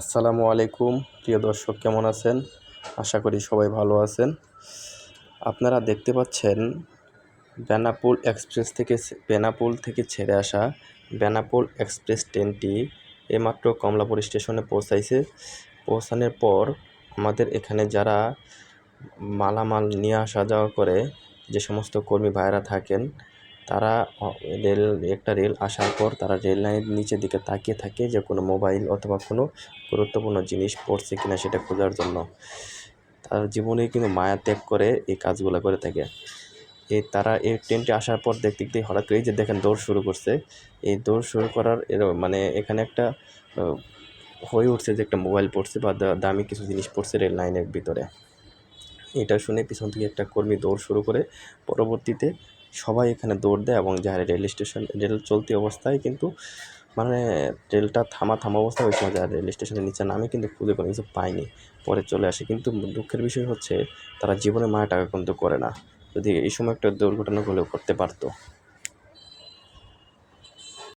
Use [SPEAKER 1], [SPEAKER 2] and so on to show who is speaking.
[SPEAKER 1] আসসালামু আলাইকুম। প্রিয় দর্শক, কেমন আছেন? আশা করি সবাই ভালো আছেন। আপনারা দেখতে পাচ্ছেন বেনাপোল এক্সপ্রেস থেকে বেনাপোল থেকে ছেড়ে আসা বেনাপোল এক্সপ্রেস ট্রেনটি এইমাত্র কমলাপুর স্টেশনে পৌঁছাইছে। পৌঁছানোর পর আমাদের এখানে যারা মালামাল নিয়ে আসা যাওয়া করে, যে সমস্ত কর্মী ভাইরা থাকেন তারা রেল, একটা রেল আসার পর তারা রেল লাইনের নিচের দিকে তাকিয়ে থাকে যে কোনো মোবাইল অথবা কোনো গুরুত্বপূর্ণ জিনিস পড়ছে কিনা সেটা খোঁজার জন্য। তার জীবনে কিন্তু মায়া ত্যাগ করে এই কাজগুলো করে থাকে। এই তারা এই ট্রেনটি আসার পর দেখতে দেখতে হঠাৎ করে এই যে দেখেন দৌড় শুরু করছে। এই দৌড় শুরু করার এর মানে এখানে একটা হয়ে উঠছে যে একটা মোবাইল পড়ছে বা দামি কিছু জিনিস পড়ছে রেল লাইনের ভিতরে। এটা শুনে পিছন থেকে একটা কর্মী দৌড় শুরু করে। পরবর্তীতে সবাই এখানে দৌড় দেয় এবং যারা রেল স্টেশন, রেল চলতি অবস্থায় কিন্তু মানে রেলটা থামা থামা অবস্থা ওই সময় যারা রেল স্টেশনের নিচে নামে কিন্তু খুঁজে কোনো কিছু পায়নি, পরে চলে আসে। কিন্তু দুঃখের বিষয় হচ্ছে তারা জীবনে মায়া টাকা কিন্তু করে না। যদি এই সময় একটা দুর্ঘটনা হলেও করতে পারতো।